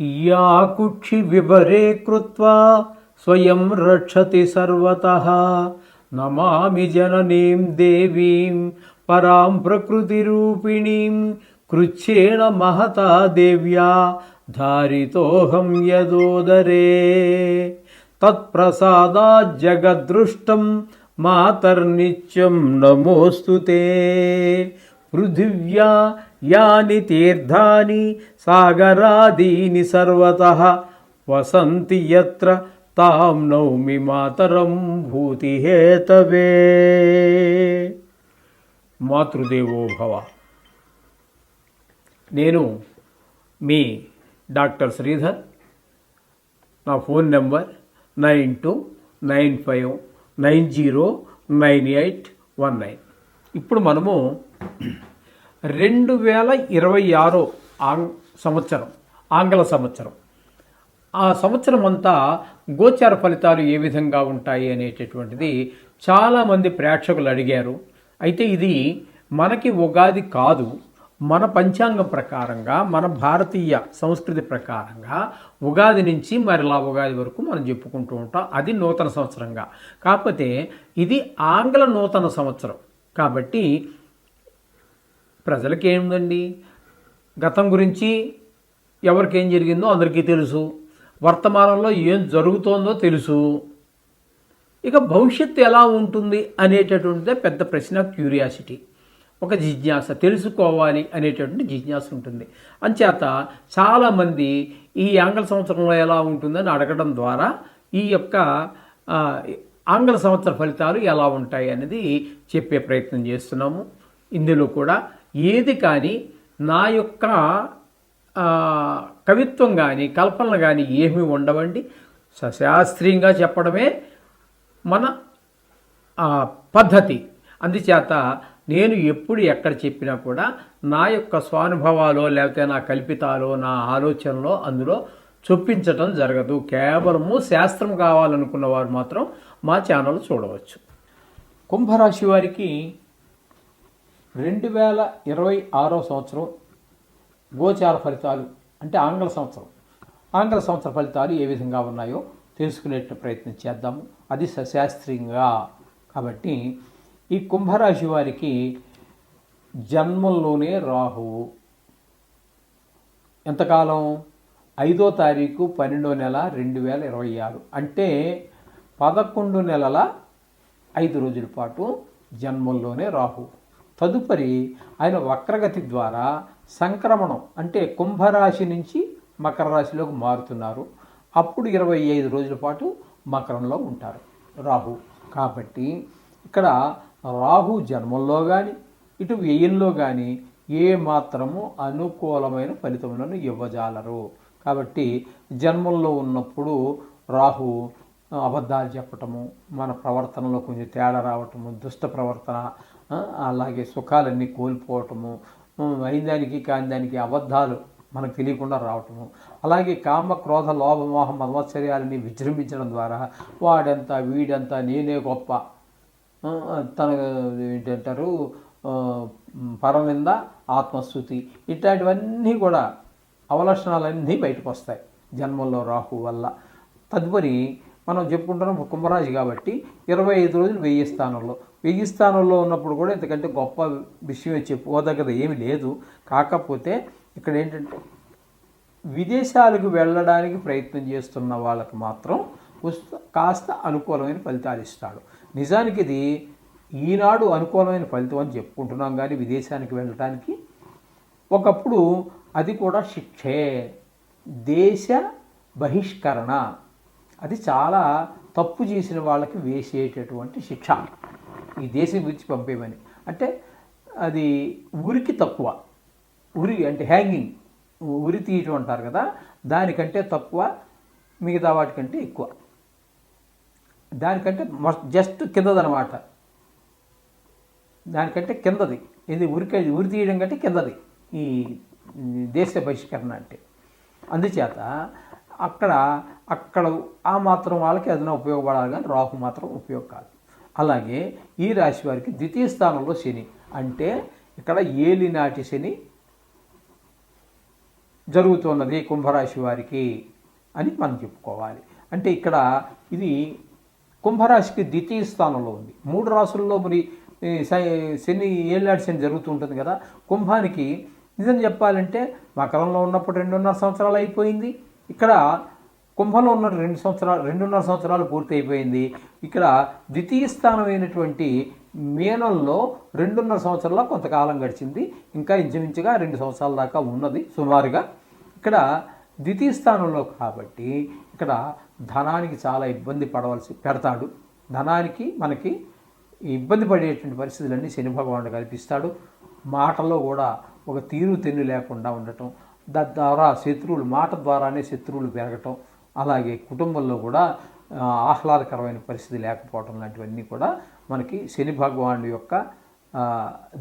या कुक्षिविवरे कृत्वा स्वयं रक्षति सर्वतः नमामि जननीं देवीं परां प्रकृतिरूपिणीं कृच्छ्रेण महता देव्या धारितोऽहं यदोदरे तत्प्रसादाज्जगद्दृष्टं मातर्नित्यं नमोऽस्तु ते పృథివ్యా యాని తీర్థాని సాగరాదీని సర్వత వసంతి ఎత్ర తాం నౌమి మాతరం భూతిహేతవే. మాతృదేవో భవ. నేను మీ డాక్టర్ శ్రీధర్. నా phone number nine two nine five nine zero nine eight one nine. ఇప్పుడు మనము రెండు వేల ఇరవై ఆరో ఆంగ్ సంవత్సరం ఆంగ్ల సంవత్సరం. ఆ సంవత్సరం అంతా గోచార ఫలితాలు ఏ విధంగా ఉంటాయి అనేటటువంటిది చాలామంది ప్రేక్షకులు అడిగారు. అయితే ఇది మనకి ఉగాది కాదు. మన పంచాంగం ప్రకారంగా మన భారతీయ సంస్కృతి ప్రకారంగా ఉగాది నుంచి మరలా ఉగాది వరకు మనం చెప్పుకుంటూ ఉంటాం. అది నూతన సంవత్సరంగా. కాకపోతే ఇది ఆంగ్ల నూతన సంవత్సరం. కాబట్టి ప్రజలకేముందండి? గతం గురించి ఎవరికి ఏం జరిగిందో అందరికీ తెలుసు. వర్తమానంలో ఏం జరుగుతోందో తెలుసు. ఇక భవిష్యత్తు ఎలా ఉంటుంది అనేటటువంటిదే పెద్ద ప్రశ్న క్యూరియాసిటీ. ఒక జిజ్ఞాస తెలుసుకోవాలి అనేటటువంటి జిజ్ఞాస ఉంటుంది. అంచేత చాలామంది ఈ యాంగిల్ సంవత్సరంలో ఎలా ఉంటుందని అడగడం ద్వారా ఈ యొక్క ఆంగ్ల సంవత్సర ఫలితాలు ఎలా ఉంటాయి అనేది చెప్పే ప్రయత్నం చేస్తున్నాము. ఇందులో కూడా ఏది కానీ నా యొక్క కవిత్వం కానీ కల్పనలు కానీ ఏమీ ఉండవండి. సశాస్త్రీయంగా చెప్పడమే మన పద్ధతి. అందుచేత నేను ఎప్పుడు ఎక్కడ చెప్పినా కూడా నా యొక్క స్వానుభవాలో లేకపోతే నా కల్పితాలో నా ఆలోచనలో అందులో చొప్పించటం జరగదు. కేవలము శాస్త్రం కావాలనుకున్న వారు మాత్రం మా ఛానల్ చూడవచ్చు. కుంభరాశి వారికి రెండు వేల ఇరవై ఆరో సంవత్సరం గోచార ఫలితాలు అంటే ఆంగ్ల సంవత్సరం. ఆంగ్ల సంవత్సర ఫలితాలు ఏ విధంగా ఉన్నాయో తెలుసుకునే ప్రయత్నం చేద్దాము. అది సశాస్త్రీయంగా. కాబట్టి ఈ కుంభరాశి వారికి జన్మంలోనే రాహువు. ఎంతకాలం? ఐదో తారీఖు పన్నెండో నెల రెండు వేల ఇరవై ఆరు. అంటే పదకొండు నెలల ఐదు రోజుల పాటు జన్మంలోనే రాహు. తదుపరి ఆయన వక్రగతి ద్వారా సంక్రమణం అంటే కుంభరాశి నుంచి మకర రాశిలోకి మారుతున్నారు. అప్పుడు ఇరవై ఐదు రోజుల పాటు మకరంలో ఉంటారు రాహు. కాబట్టి ఇక్కడ రాహు జన్మంలో కానీ ఇటు వ్యయంలో కానీ ఏ మాత్రము అనుకూలమైన ఫలితములను ఇవ్వజాలరు. కాబట్టి జన్మంలో ఉన్నప్పుడు రాహు అబద్ధాలు చెప్పటము మన ప్రవర్తనలో కొంచెం తేడా రావటము దుష్ట ప్రవర్తన అలాగే సుఖాలన్నీ కోల్పోవటము ఉమ్, అయిన దానికి కాని దానికి అబద్ధాలు మనకు తెలియకుండా రావటము. అలాగే కామ క్రోధ లోభమోహ మన్వత్సర్యాలని విజృంభించడం ద్వారా వాడంత వీడంత నేనే గొప్ప. తన ఏంటంటారు పరమింద పరనింద ఆత్మస్థుతి. ఇట్లాంటివన్నీ కూడా అవలక్షణాలన్నీ బయటకు వస్తాయి జన్మంలో రాహు వల్ల. తదుపరి మనం చెప్పుకుంటున్నాం కుంభరాశి కాబట్టి ఇరవై ఐదు రోజులు వెయ్యి స్థానంలో. వెయ్యి స్థానంలో ఉన్నప్పుడు కూడా ఇంతకంటే గొప్ప విషయం చెప్పుకోదగ్గది ఏమీ లేదు. కాకపోతే ఇక్కడ ఏంటంటే విదేశాలకు వెళ్ళడానికి ప్రయత్నం చేస్తున్న వాళ్ళకు మాత్రం కాస్త అనుకూలమైన ఫలితాలు ఇస్తాడు. నిజానికి ఇది ఈనాడు అనుకూలమైన ఫలితం అని చెప్పుకుంటున్నాం కానీ విదేశానికి వెళ్ళడానికి. ఒకప్పుడు అది కూడా శిక్షే. దేశ బహిష్కరణ. అది చాలా తప్పు చేసిన వాళ్ళకి వేసేటటువంటి శిక్ష. ఈ దేశం విడిచి పంపేమని. అంటే అది ఉరికి తక్కువ. ఉరి అంటే హ్యాంగింగ్. ఉరి తీయటం అంటారు కదా దానికంటే తక్కువ మిగతా వాటికంటే ఎక్కువ. దానికంటే జస్ట్ కిందదనమాట. దానికంటే కిందది. ఇది ఉరికి ఉరి తీయడం కంటే కిందది. ఈ దేశ బహిష్కరణ అంటే. అందుచేత అక్కడ అక్కడ ఆ మాత్రం వాళ్ళకి ఏదైనా ఉపయోగపడాలి కానీ రాహు మాత్రం ఉపయోగం కాదు. అలాగే ఈ రాశి వారికి ద్వితీయ స్థానంలో శని అంటే ఇక్కడ ఏలినాటి శని జరుగుతున్నది కుంభరాశి వారికి అని మనం చెప్పుకోవాలి. అంటే ఇక్కడ ఇది కుంభరాశికి ద్వితీయ స్థానంలో ఉంది. మూడు రాసుల్లో మరి శ- శని ఏలినాటి శని జరుగుతూ ఉంటుంది కదా. కుంభానికి నిజం చెప్పాలంటే మకరంలో ఉన్నప్పుడు రెండున్నర సంవత్సరాలు అయిపోయింది. ఇక్కడ కుంభంలో ఉన్న రెండు సంవత్సరాలు రెండున్నర సంవత్సరాలు పూర్తి అయిపోయింది ఇక్కడ ద్వితీయ స్థానమైనటువంటి మీనంలో రెండున్నర సంవత్సరాల కొంతకాలం గడిచింది. ఇంకా ఇంచుమించుగా రెండు సంవత్సరాల దాకా ఉన్నది సుమారుగా. ఇక్కడ ద్వితీయ స్థానంలో కాబట్టి ఇక్కడ ధనానికి చాలా ఇబ్బంది పడవలసి పెడతాడు. ధనానికి మనకి ఇబ్బంది పడేటువంటి పరిస్థితులన్నీ శని భగవానుడు కల్పిస్తాడు. మాటలో కూడా ఒక తీరు తెన్ను లేకుండా ఉండటం తద్వారా శత్రువులు మాట ద్వారానే శత్రువులు పెరగటం అలాగే కుటుంబంలో కూడా ఆహ్లాదకరమైన పరిస్థితి లేకపోవటం లాంటివన్నీ కూడా మనకి శని భగవానుడి యొక్క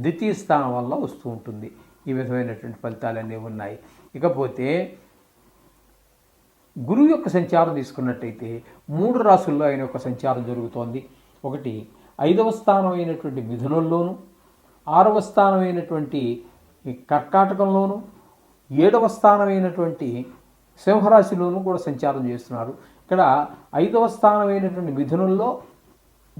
ద్వితీయ స్థానం వల్ల వస్తూ ఉంటుంది. ఈ విధమైనటువంటి ఫలితాలన్నీ ఉన్నాయి. ఇకపోతే గురువు యొక్క సంచారం తీసుకున్నట్టయితే మూడు రాసుల్లో ఆయన యొక్క సంచారం జరుగుతోంది. ఒకటి ఐదవ స్థానం అయినటువంటి మిథునంలోను ఆరవ స్థానం అయినటువంటి ఈ కర్కాటకంలోను ఏడవ స్థానమైనటువంటి సింహరాశిలోనూ కూడా సంచారం చేస్తున్నారు. ఇక్కడ ఐదవ స్థానమైనటువంటి అయినటువంటి మిథునంలో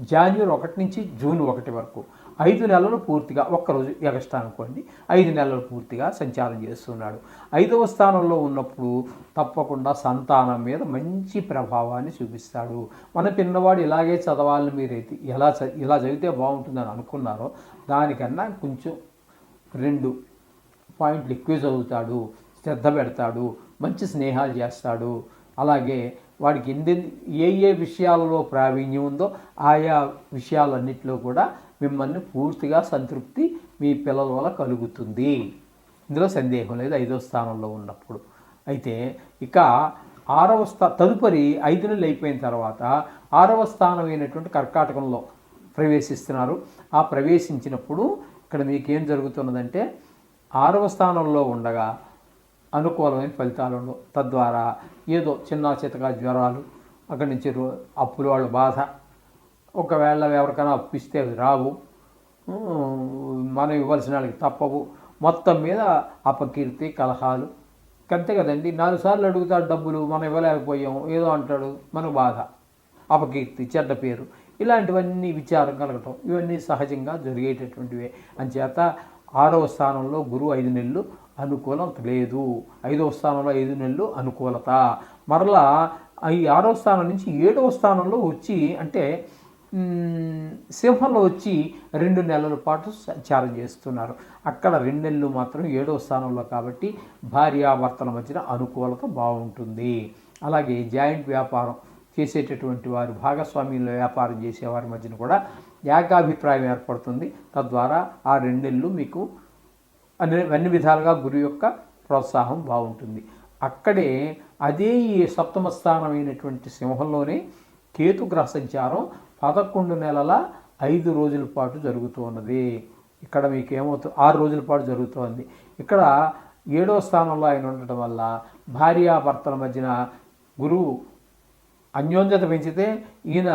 జాన్యువరి ఒకటి నుంచి జూన్ ఒకటి వరకు ఐదు నెలలు పూర్తిగా ఒక్కరోజు ఎగస్టా అనుకోండి ఐదు నెలలు పూర్తిగా సంచారం చేస్తున్నాడు. ఐదవ స్థానంలో ఉన్నప్పుడు తప్పకుండా సంతానం మీద మంచి ప్రభావాన్ని చూపిస్తాడు. మన పిల్లవాడు ఇలాగే చదవాలని మీరైతే ఎలా చ- ఇలా చదివితే బాగుంటుందని అనుకున్నారో దానికన్నా కొంచెం రెండు పాయింట్లు ఎక్కువ చదువుతాడు శ్రద్ధ పెడతాడు మంచి స్నేహాలు చేస్తాడు. అలాగే వాడికి ఎందు ఏ ఏ విషయాలలో ప్రావీణ్యం ఉందో ఆయా విషయాలన్నింటిలో కూడా మిమ్మల్ని పూర్తిగా సంతృప్తి మీ పిల్లల వల్ల కలుగుతుంది. ఇందులో సందేహం లేదు ఐదో స్థానంలో ఉన్నప్పుడు. అయితే ఇక ఆరవ స్థా తదుపరి ఐదు నెలలు అయిపోయిన తర్వాత ఆరవ స్థానమైనటువంటి కర్కాటకంలో ప్రవేశిస్తున్నారు. ఆ ప్రవేశించినప్పుడు ఇక్కడ మీకేం జరుగుతున్నదంటే ఆరవ స్థానంలో ఉండగా అనుకూలమైన ఫలితాలు ఉండవు తద్వారా ఏదో చిన్న చితక జ్వరాలు అక్కడి నుంచి రో- అప్పుల వాళ్ళ బాధ. ఒకవేళ ఎవరికైనా అప్పిస్తే అవి రావు. మనం ఇవ్వాల్సిన వాళ్ళకి తప్పవు. మొత్తం మీద అపకీర్తి కలహాలు. అంతే కదండి. నాలుగు సార్లు అడుగుతాడు డబ్బులు మనం ఇవ్వలేకపోయాం ఏదో అంటాడు మనకు బాధ. అపకీర్తి చెడ్డ పేరు. ఇలాంటివన్నీ విచారం కలగటం ఇవన్నీ సహజంగా జరిగేటటువంటివే. అంచేత ఆరవ స్థానంలో గురువు ఐదు నెలలు అనుకూలత లేదు. ఐదవ స్థానంలో ఐదు నెలలు అనుకూలత. మరలా ఈ ఆరవ స్థానం నుంచి ఏడవ స్థానంలో వచ్చి అంటే సింహంలో వచ్చి రెండు నెలల పాటు సంచారం చేస్తున్నారు. అక్కడ రెండు నెలలు మాత్రం ఏడవ స్థానంలో కాబట్టి భార్యాభర్తల మధ్యన అనుకూలత బాగుంటుంది. అలాగే జాయింట్ వ్యాపారం. చేసేటటువంటి వారు భాగస్వామ్యంలో వ్యాపారం చేసేవారి మధ్యన కూడా ఏకాభిప్రాయం ఏర్పడుతుంది. తద్వారా ఆ రెండెళ్ళు మీకు అన్ని అన్ని విధాలుగా గురు యొక్క ప్రోత్సాహం బాగుంటుంది. అక్కడే అదే ఈ సప్తమ స్థానమైనటువంటి సింహంలోనే కేతుగ్రహ సంచారం పదకొండు నెలల ఐదు రోజుల పాటు జరుగుతూ ఉన్నది. ఇక్కడ మీకు ఏమవుతుంది ఆరు రోజుల పాటు జరుగుతోంది. ఇక్కడ ఏడో స్థానంలో ఆయన ఉండటం వల్ల భార్యాభర్తల మధ్యన గురువు అన్యోన్యత పెంచితే ఈయన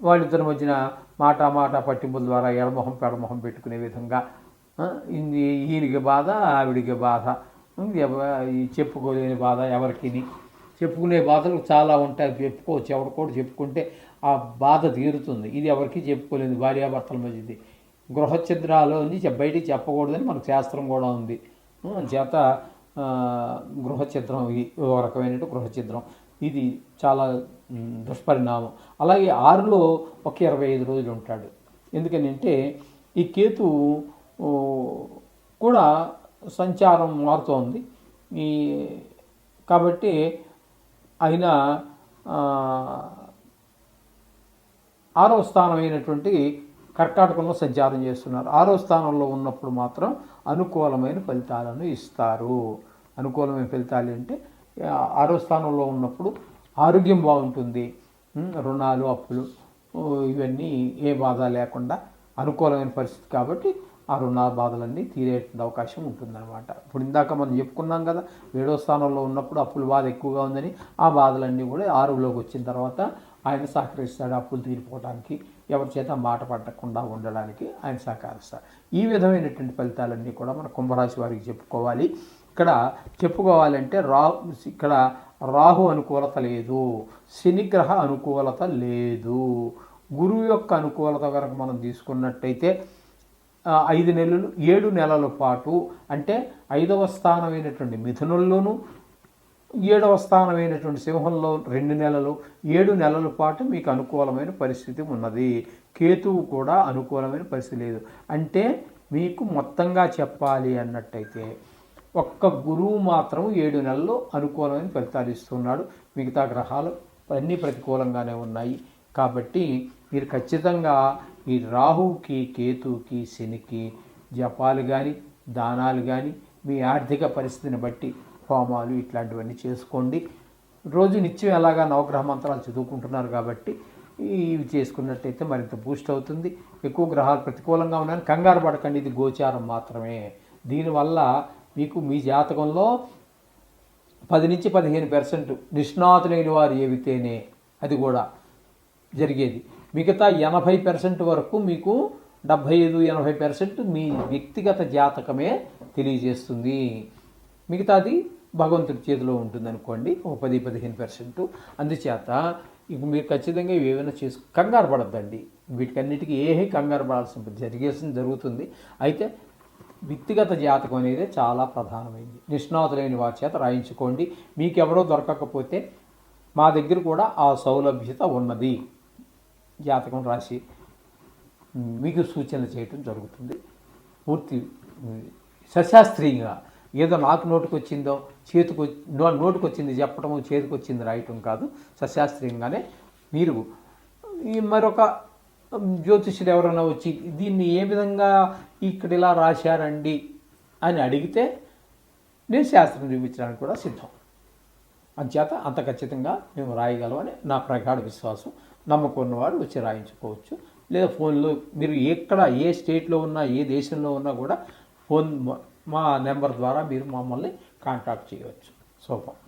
వాళ్ళిద్దరి మధ్యన మాట మాట పట్టింపుల ద్వారా ఎడమొహం పెడమొహం పెట్టుకునే విధంగా ఇది ఈయనకి బాధ ఆవిడికి బాధ చెప్పుకోలేని బాధ ఎవరికిని. చెప్పుకునే బాధలు చాలా ఉంటాయి చెప్పుకోవచ్చు ఎవరు కూడా చెప్పుకుంటే ఆ బాధ తీరుతుంది. ఇది ఎవరికి చెప్పుకోలేదు భార్యాభర్తల మధ్యది. గృహఛిద్రాలోని బయటికి చెప్పకూడదని మనకు శాస్త్రం కూడా ఉంది. చేత గృహఛిద్రం ఇది ఓ గృహఛిద్రం. ఇది చాలా దుష్పరిణామం. అలాగే ఆరులో ఒక ఇరవై ఐదు రోజులు ఉంటాడు. ఎందుకని అంటే ఈ కేతు కూడా సంచారం మారుతోంది. ఈ కాబట్టి ఆయన ఆరో స్థానమైనటువంటి కర్కాటకంలో సంచారం చేస్తున్నారు. ఆరో స్థానంలో ఉన్నప్పుడు మాత్రం అనుకూలమైన ఫలితాలను ఇస్తారు. అనుకూలమైన ఫలితాలు అంటే ఆరో స్థానంలో ఉన్నప్పుడు ఆరోగ్యం బాగుంటుంది రుణాలు అప్పులు ఇవన్నీ ఏ బాధ లేకుండా అనుకూలమైన పరిస్థితి కాబట్టి ఆ రుణ బాధలన్నీ తీరే అవకాశం ఉంటుందన్నమాట. ఇప్పుడు ఇందాక మనం చెప్పుకున్నాం కదా ఏడో స్థానంలో ఉన్నప్పుడు అప్పుల బాధ ఎక్కువగా ఉందని ఆ బాధలన్నీ కూడా ఆరులోకి వచ్చిన తర్వాత ఆయన సహకరిస్తాడు అప్పులు తీరిపోవడానికి ఎవరి చేత మాట పట్టకుండా ఉండడానికి ఆయన సహకరిస్తాడు ఈ విధమైనటువంటి ఫలితాలన్నీ కూడా మన కుంభరాశి వారికి చెప్పుకోవాలి. ఇక్కడ చెప్పుకోవాలంటే రా ఇక్కడ రాహు అనుకూలత లేదు శనిగ్రహ అనుకూలత లేదు. గురువు యొక్క అనుకూలత కనుక మనం తీసుకున్నట్టయితే ఐదు నెలలు ఏడు నెలల పాటు అంటే ఐదవ స్థానమైనటువంటి మిథునంలోను ఏడవ స్థానమైనటువంటి సింహంలో రెండు నెలలు ఏడు నెలల పాటు మీకు అనుకూలమైన పరిస్థితి ఉన్నది. కేతువు కూడా అనుకూలమైన పరిస్థితి లేదు. అంటే మీకు మొత్తంగా చెప్పాలి అన్నట్టయితే ఒక్క గురువు మాత్రం ఏడు నెలల్లో అనుకూలమైన ఫలితాలు ఇస్తున్నాడు. మిగతా గ్రహాలు అన్నీ ప్రతికూలంగానే ఉన్నాయి. కాబట్టి మీరు ఖచ్చితంగా ఈ రాహుకి కేతువుకి శనికి జపాలు కానీ దానాలు కానీ మీ ఆర్థిక పరిస్థితిని బట్టి హోమాలు ఇట్లాంటివన్నీ చేసుకోండి. రోజు నిత్యం ఎలాగా నవగ్రహ మంత్రాలు చదువుకుంటున్నారు కాబట్టి ఇవి చేసుకున్నట్టయితే మరింత బూస్ట్ అవుతుంది. ఎక్కువ గ్రహాలు ప్రతికూలంగా ఉన్నాయని కంగారు పడకండి. ఇది గోచారం మాత్రమే. దీనివల్ల మీకు మీ జాతకంలో పది నుంచి పదిహేను పర్సెంట్ నిష్ణాతులైన వారు ఏవితేనే అది కూడా జరిగేది. మిగతా ఎనభై పర్సెంట్ వరకు మీకు డెబ్భై ఐదు ఎనభై పర్సెంట్ మీ వ్యక్తిగత జాతకమే తెలియజేస్తుంది. మిగతాది భగవంతుడి చేతిలో ఉంటుంది అనుకోండి ఒక పది పదిహేను పర్సెంట్ అందుచేత ఇక మీరు ఖచ్చితంగా ఏమైనా చేసు కంగారు పడద్దండి. వీటికన్నిటికీ ఏ కంగారు పడాల్సిన జరిగేసింది జరుగుతుంది. అయితే వ్యక్తిగత జాతకం అనేది చాలా ప్రధానమైంది. నిష్ణాతులైన వారి చేత రాయించుకోండి. మీకెవరో దొరకకపోతే మా దగ్గర కూడా ఆ సౌలభ్యత ఉన్నది. జాతకం రాసి మీకు సూచన చేయటం జరుగుతుంది. పూర్తి సశాస్త్రీయంగా ఏదో నాకు నోటుకొచ్చిందో చేతికి వచ్చి- నో- నోటుకు వచ్చింది చేతికి వచ్చింది రాయటం కాదు. సశాస్త్రీయంగానే మీరు ఈ మరొక జ్యోతిష్యుడు ఎవరైనా వచ్చి దీన్ని ఏ విధంగా ఇక్కడ ఇలా రాశారండి అని అడిగితే నేను శాస్త్రం చూపించడానికి కూడా సిద్ధం. అంచేత అంత ఖచ్చితంగా మేము రాయగలమని నా ప్రగాఢ విశ్వాసం. నమ్మకం ఉన్నవారు వచ్చి రాయించుకోవచ్చు. లేదా ఫోన్లో మీరు ఎక్కడ ఏ స్టేట్లో ఉన్నా ఏ దేశంలో ఉన్నా కూడా ఫోన్ మా నెంబర్ ద్వారా మీరు మమ్మల్ని కాంటాక్ట్ చేయవచ్చు. సూపర్